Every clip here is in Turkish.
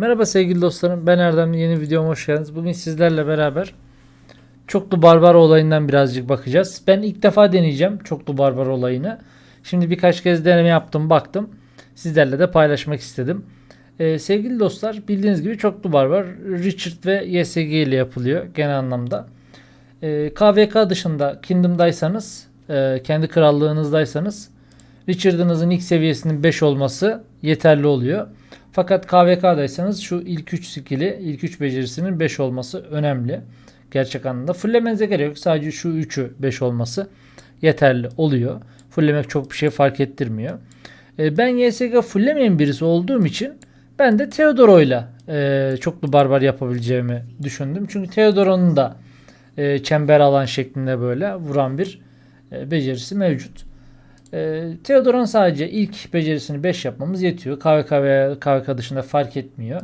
Merhaba sevgili dostlarım. Ben Erdem. Yeni videoma hoş geldiniz. Bugün sizlerle beraber çoklu barbar olayından birazcık bakacağız. Ben ilk defa deneyeceğim çoklu barbar olayını. Şimdi birkaç kez deneme yaptım, baktım. Sizlerle de paylaşmak istedim. Ee, sevgili dostlar, bildiğiniz gibi çoklu barbar Richard ve YSG ile yapılıyor genel anlamda. Ee, KVK dışında Kingdom'daysanız, e, kendi krallığınızdaysanız Richard'ınızın ilk seviyesinin 5 olması yeterli oluyor. Fakat KVK'daysanız şu ilk 3 skill'i, ilk 3 becerisinin 5 olması önemli. Gerçek anlamda. Fullemenize gerek yok. Sadece şu 3'ü 5 olması yeterli oluyor. Fullemek çok bir şey fark ettirmiyor. E, ben YSG fullemeyen birisi olduğum için ben de Theodoro'yla e, çoklu barbar yapabileceğimi düşündüm. Çünkü Theodoro'nun da e, çember alan şeklinde böyle vuran bir e, becerisi mevcut. E, Theodor'un sadece ilk becerisini 5 yapmamız yetiyor. KVK veya KVK dışında fark etmiyor.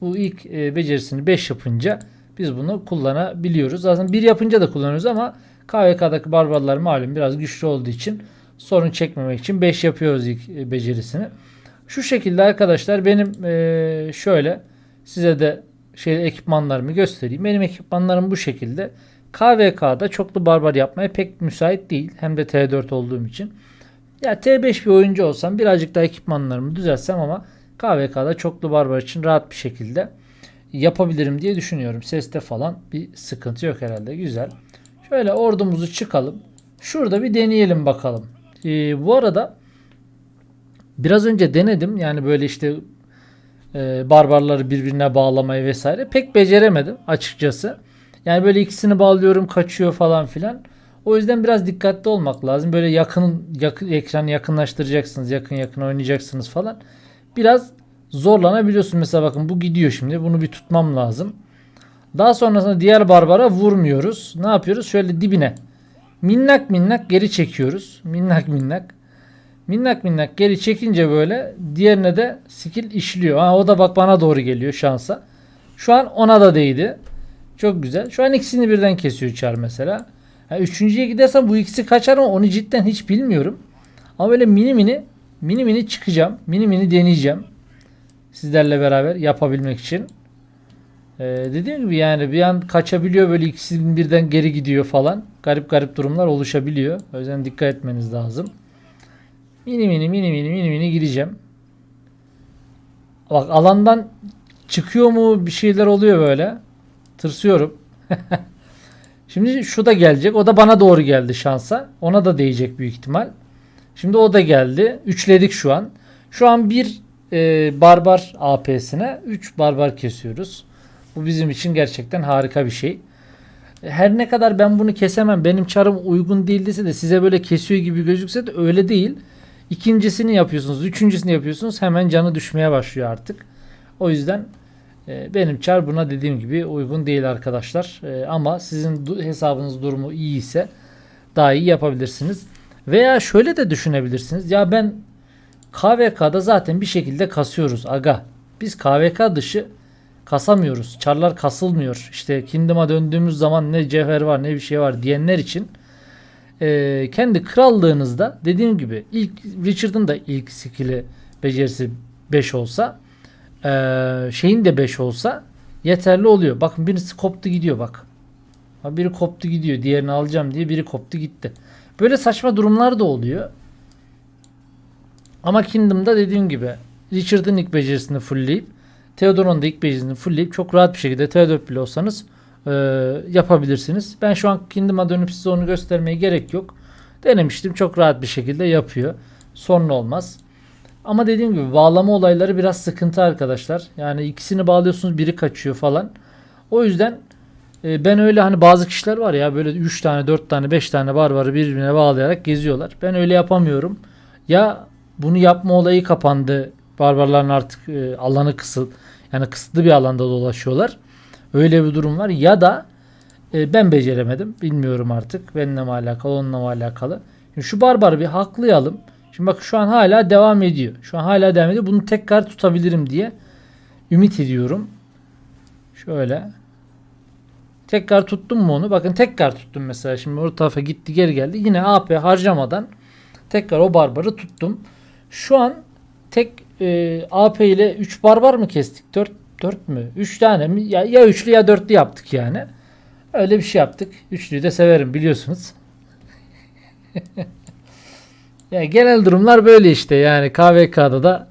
Bu ilk e, becerisini 5 yapınca biz bunu kullanabiliyoruz. Zaten 1 yapınca da kullanıyoruz ama KVK'daki barbarlar malum biraz güçlü olduğu için sorun çekmemek için 5 yapıyoruz ilk e, becerisini. Şu şekilde arkadaşlar benim e, şöyle size de şey ekipmanlarımı göstereyim. Benim ekipmanlarım bu şekilde. KVK'da çoklu barbar yapmaya pek müsait değil. Hem de T4 olduğum için. Ya T5 bir oyuncu olsam birazcık daha ekipmanlarımı düzeltsem ama KVK'da çoklu barbar için rahat bir şekilde yapabilirim diye düşünüyorum. Seste falan bir sıkıntı yok herhalde. Güzel. Şöyle ordumuzu çıkalım. Şurada bir deneyelim bakalım. Ee, bu arada biraz önce denedim. Yani böyle işte e, barbarları birbirine bağlamayı vesaire. Pek beceremedim açıkçası. Yani böyle ikisini bağlıyorum kaçıyor falan filan. O yüzden biraz dikkatli olmak lazım. Böyle yakın, yakın ekranı yakınlaştıracaksınız. Yakın yakın oynayacaksınız falan. Biraz zorlanabiliyorsun. Mesela bakın bu gidiyor şimdi. Bunu bir tutmam lazım. Daha sonrasında diğer barbara vurmuyoruz. Ne yapıyoruz? Şöyle dibine minnak minnak geri çekiyoruz. Minnak minnak. Minnak minnak geri çekince böyle diğerine de skill işliyor. Ha, o da bak bana doğru geliyor şansa. Şu an ona da değdi. Çok güzel. Şu an ikisini birden kesiyor çar mesela. Ha, üçüncüye gidersem bu ikisi kaçar ama onu cidden hiç bilmiyorum. Ama böyle mini mini mini mini çıkacağım. Mini mini deneyeceğim. Sizlerle beraber yapabilmek için. Ee, dediğim gibi yani bir an kaçabiliyor böyle ikisi birden geri gidiyor falan. Garip garip durumlar oluşabiliyor. O yüzden dikkat etmeniz lazım. Mini mini mini mini mini mini gideceğim. Bak alandan çıkıyor mu bir şeyler oluyor böyle. Tırsıyorum. Şimdi şu da gelecek. O da bana doğru geldi şansa. Ona da değecek büyük ihtimal. Şimdi o da geldi. Üçledik şu an. Şu an bir e, barbar AP'sine 3 barbar kesiyoruz. Bu bizim için gerçekten harika bir şey. Her ne kadar ben bunu kesemem benim çarım uygun değildiyse de size böyle kesiyor gibi gözükse de öyle değil. İkincisini yapıyorsunuz, üçüncüsünü yapıyorsunuz hemen canı düşmeye başlıyor artık. O yüzden benim çar buna dediğim gibi uygun değil arkadaşlar. E, ama sizin hesabınız durumu iyi ise daha iyi yapabilirsiniz. Veya şöyle de düşünebilirsiniz. Ya ben KVK'da zaten bir şekilde kasıyoruz aga. Biz KVK dışı kasamıyoruz. Çarlar kasılmıyor. İşte Kingdom'a döndüğümüz zaman ne cevher var ne bir şey var diyenler için e, kendi krallığınızda dediğim gibi ilk Richard'ın da ilk skill'i becerisi 5 olsa e, şeyin de 5 olsa yeterli oluyor. Bakın birisi koptu gidiyor bak. Biri koptu gidiyor. Diğerini alacağım diye biri koptu gitti. Böyle saçma durumlar da oluyor. Ama Kingdom'da dediğim gibi Richard'ın ilk becerisini fullleyip Theodor'un da ilk becerisini fullleyip çok rahat bir şekilde Theodor bile olsanız e, yapabilirsiniz. Ben şu an Kingdom'a dönüp size onu göstermeye gerek yok. Denemiştim. Çok rahat bir şekilde yapıyor. Sorun olmaz. Ama dediğim gibi bağlama olayları biraz sıkıntı arkadaşlar. Yani ikisini bağlıyorsunuz biri kaçıyor falan. O yüzden e, ben öyle hani bazı kişiler var ya böyle 3 tane 4 tane 5 tane barbarı birbirine bağlayarak geziyorlar. Ben öyle yapamıyorum. Ya bunu yapma olayı kapandı. Barbarların artık e, alanı kısıl yani kısıtlı bir alanda dolaşıyorlar. Öyle bir durum var. Ya da e, ben beceremedim. Bilmiyorum artık. Benimle mi alakalı, onunla mı alakalı. Şimdi şu barbarı bir haklayalım. Şimdi bak şu an hala devam ediyor. Şu an hala devam ediyor. Bunu tekrar tutabilirim diye ümit ediyorum. Şöyle. Tekrar tuttum mu onu? Bakın tekrar tuttum mesela. Şimdi o tarafa gitti geri geldi. Yine AP harcamadan tekrar o barbarı tuttum. Şu an tek e, AP ile 3 barbar mı kestik? 4 4 mü? 3 tane mi? Ya, ya üçlü ya dörtlü yaptık yani. Öyle bir şey yaptık. Üçlüyü de severim biliyorsunuz. ya genel durumlar böyle işte yani KVK'da da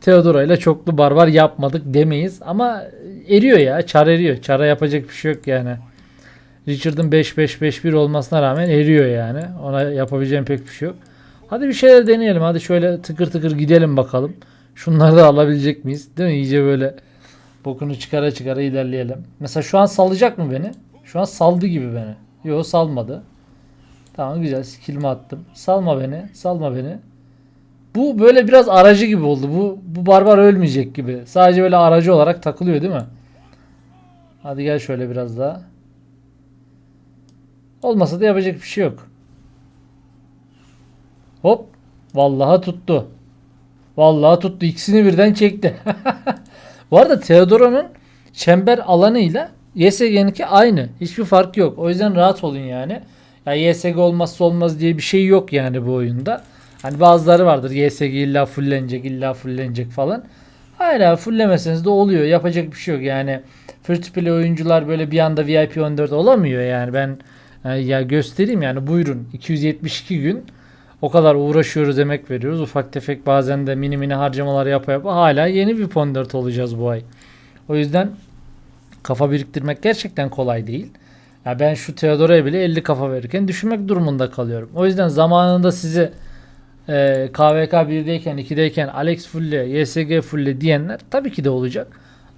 Theodora ile çoklu barbar yapmadık demeyiz ama eriyor ya çar eriyor. Çara yapacak bir şey yok yani. Richard'ın 5-5-5-1 olmasına rağmen eriyor yani. Ona yapabileceğim pek bir şey yok. Hadi bir şeyler deneyelim. Hadi şöyle tıkır tıkır gidelim bakalım. Şunları da alabilecek miyiz? Değil mi? İyice böyle bokunu çıkara çıkara ilerleyelim. Mesela şu an salacak mı beni? Şu an saldı gibi beni. Yok salmadı. Tamam güzel skillimi attım. Salma beni. Salma beni. Bu böyle biraz aracı gibi oldu. Bu bu barbar ölmeyecek gibi. Sadece böyle aracı olarak takılıyor değil mi? Hadi gel şöyle biraz daha. Olmasa da yapacak bir şey yok. Hop. Vallahi tuttu. Vallahi tuttu. İkisini birden çekti. Bu arada Theodora'nın çember alanıyla YSG'ninki aynı. Hiçbir fark yok. O yüzden rahat olun yani. Ya YSG olmazsa olmaz diye bir şey yok yani bu oyunda. Hani bazıları vardır YSG illa fullenecek illa fullenecek falan. Hayır abi fullemeseniz de oluyor. Yapacak bir şey yok yani. Free to play oyuncular böyle bir anda VIP 14 olamıyor yani. Ben e, ya göstereyim yani buyurun 272 gün o kadar uğraşıyoruz emek veriyoruz. Ufak tefek bazen de mini mini harcamalar yapa yapa hala yeni VIP 14 olacağız bu ay. O yüzden kafa biriktirmek gerçekten kolay değil. Ya ben şu Theodora'ya bile 50 kafa verirken düşünmek durumunda kalıyorum. O yüzden zamanında sizi e, KVK 1'deyken 2'deyken Alex Fulle, YSG Fulle diyenler tabii ki de olacak.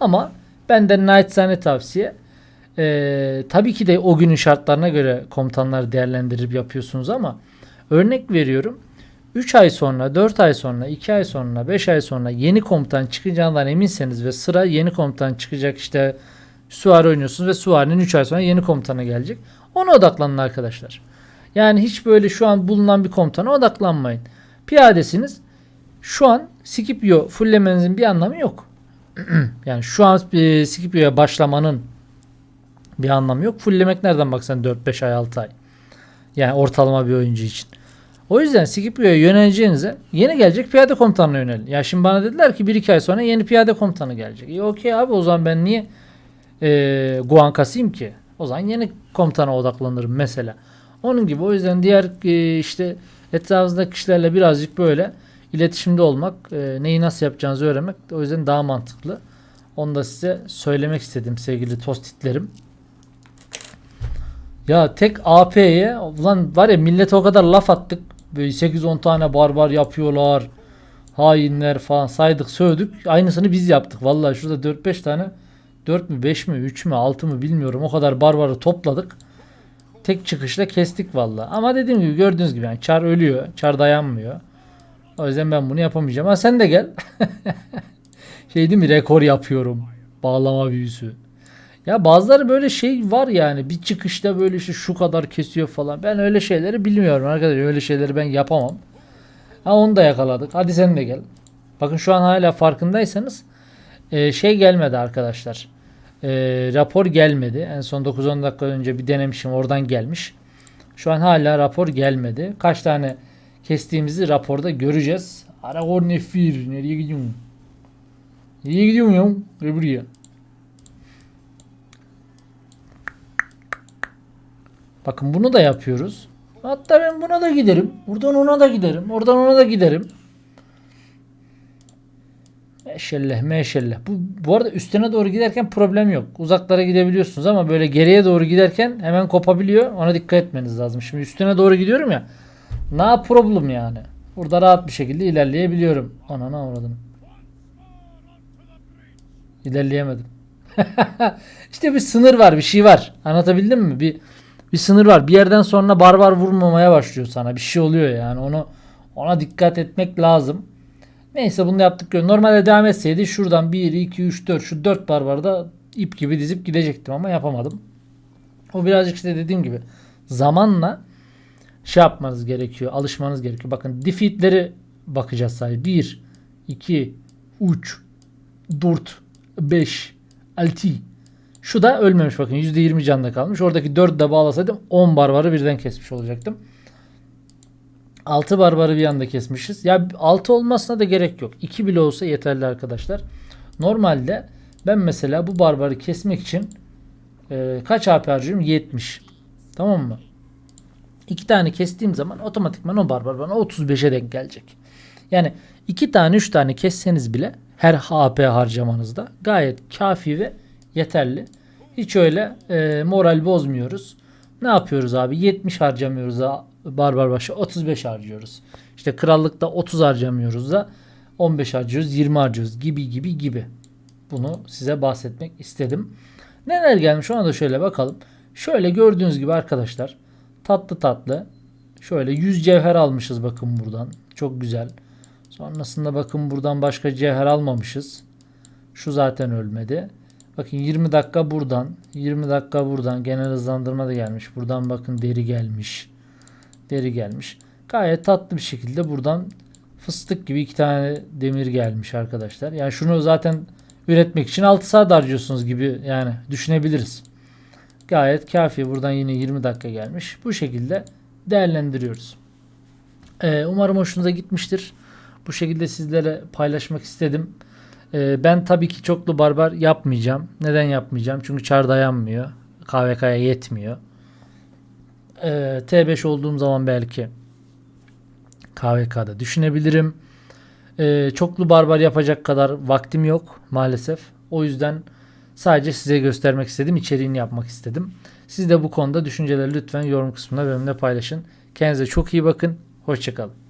Ama benden naçizane tavsiye e, tabii ki de o günün şartlarına göre komutanlar değerlendirip yapıyorsunuz ama örnek veriyorum 3 ay sonra, 4 ay sonra, 2 ay sonra, 5 ay sonra yeni komutan çıkacağından eminseniz ve sıra yeni komutan çıkacak işte Suari oynuyorsunuz ve Suari'nin 3 ay sonra yeni komutanı gelecek. Ona odaklanın arkadaşlar. Yani hiç böyle şu an bulunan bir komutana odaklanmayın. Piyadesiniz. Şu an Scipio fulllemenizin bir anlamı yok. yani şu an e, Scipio'ya başlamanın bir anlamı yok. Fulllemek nereden baksan 4-5 ay 6 ay. Yani ortalama bir oyuncu için. O yüzden Scipio'ya yöneleceğinize yeni gelecek piyade komutanına yönelin. Ya şimdi bana dediler ki 1-2 ay sonra yeni piyade komutanı gelecek. İyi okey abi o zaman ben niye e, Guan kasayım ki? O zaman yeni komutana odaklanırım mesela. Onun gibi o yüzden diğer e, işte etrafınızdaki kişilerle birazcık böyle iletişimde olmak, e, neyi nasıl yapacağınızı öğrenmek o yüzden daha mantıklı. Onu da size söylemek istedim sevgili tostitlerim. Ya tek AP'ye ulan var ya millete o kadar laf attık. Böyle 8-10 tane barbar yapıyorlar. Hainler falan saydık sövdük. Aynısını biz yaptık. Vallahi şurada 4-5 tane 4 mü 5 mi 3 mü 6 mı bilmiyorum. O kadar barbarı topladık. Tek çıkışla kestik vallahi. Ama dediğim gibi gördüğünüz gibi yani çar ölüyor. Çar dayanmıyor. O yüzden ben bunu yapamayacağım. Ha sen de gel. şey değil mi rekor yapıyorum. Bağlama büyüsü. Ya bazıları böyle şey var yani bir çıkışta böyle işte şu kadar kesiyor falan. Ben öyle şeyleri bilmiyorum arkadaşlar. Öyle şeyleri ben yapamam. Ha onu da yakaladık. Hadi sen de gel. Bakın şu an hala farkındaysanız e, şey gelmedi arkadaşlar. E, rapor gelmedi. En son 9-10 dakika önce bir denemişim. Oradan gelmiş. Şu an hala rapor gelmedi. Kaç tane kestiğimizi raporda göreceğiz. Aragorn Nefir. Nereye gidiyorsun? Nereye gidiyorsun ya? Gel buraya. Bakın bunu da yapıyoruz. Hatta ben buna da giderim. Buradan ona da giderim. Oradan ona da giderim. Meşelleh meşelleh. Bu, bu arada üstüne doğru giderken problem yok. Uzaklara gidebiliyorsunuz ama böyle geriye doğru giderken hemen kopabiliyor. Ona dikkat etmeniz lazım. Şimdi üstüne doğru gidiyorum ya. Ne problem yani. Burada rahat bir şekilde ilerleyebiliyorum. Ana ne uğradım. İlerleyemedim. işte bir sınır var, bir şey var. Anlatabildim mi? Bir bir sınır var. Bir yerden sonra barbar vurmamaya başlıyor sana. Bir şey oluyor yani. Onu ona dikkat etmek lazım. Neyse bunu yaptık. Normalde devam etseydi şuradan 1, 2, 3, 4 şu 4 barbarda ip gibi dizip gidecektim ama yapamadım. O birazcık işte dediğim gibi zamanla şey yapmanız gerekiyor. Alışmanız gerekiyor. Bakın defeat'leri bakacağız sadece. 1, 2, 3, 4, 5, 6. Şu da ölmemiş bakın. %20 canlı kalmış. Oradaki 4 de bağlasaydım 10 barbarı birden kesmiş olacaktım. 6 barbarı bir anda kesmişiz. Ya 6 olmasına da gerek yok. 2 bile olsa yeterli arkadaşlar. Normalde Ben mesela bu barbarı kesmek için e, kaç AP harcıyorum? 70. Tamam mı? İki tane kestiğim zaman otomatikman o barbar bana 35'e denk gelecek. Yani iki tane üç tane kesseniz bile her HP harcamanızda gayet kafi ve yeterli. Hiç öyle e, moral bozmuyoruz. Ne yapıyoruz abi? 70 harcamıyoruz barbar başı 35 harcıyoruz. İşte krallıkta 30 harcamıyoruz da 15 harcıyoruz, 20 harcıyoruz gibi gibi gibi. Bunu size bahsetmek istedim. Neler gelmiş ona da şöyle bakalım. Şöyle gördüğünüz gibi arkadaşlar tatlı tatlı şöyle 100 cevher almışız bakın buradan. Çok güzel. Sonrasında bakın buradan başka cevher almamışız. Şu zaten ölmedi. Bakın 20 dakika buradan, 20 dakika buradan genel hızlandırma da gelmiş. Buradan bakın deri gelmiş. Deri gelmiş. Gayet tatlı bir şekilde buradan fıstık gibi iki tane demir gelmiş arkadaşlar. Yani şunu zaten üretmek için 6 saat harcıyorsunuz gibi yani düşünebiliriz. Gayet kafi. Buradan yine 20 dakika gelmiş. Bu şekilde değerlendiriyoruz. Ee, umarım hoşunuza gitmiştir. Bu şekilde sizlere paylaşmak istedim. Ee, ben tabii ki çoklu barbar yapmayacağım. Neden yapmayacağım? Çünkü çar dayanmıyor. KVK'ya yetmiyor. Ee, T5 olduğum zaman belki KVK'da düşünebilirim. Ee, çoklu barbar yapacak kadar vaktim yok maalesef. O yüzden sadece size göstermek istedim. içeriğini yapmak istedim. Siz de bu konuda düşünceleri lütfen yorum kısmında benimle paylaşın. Kendinize çok iyi bakın. Hoşçakalın.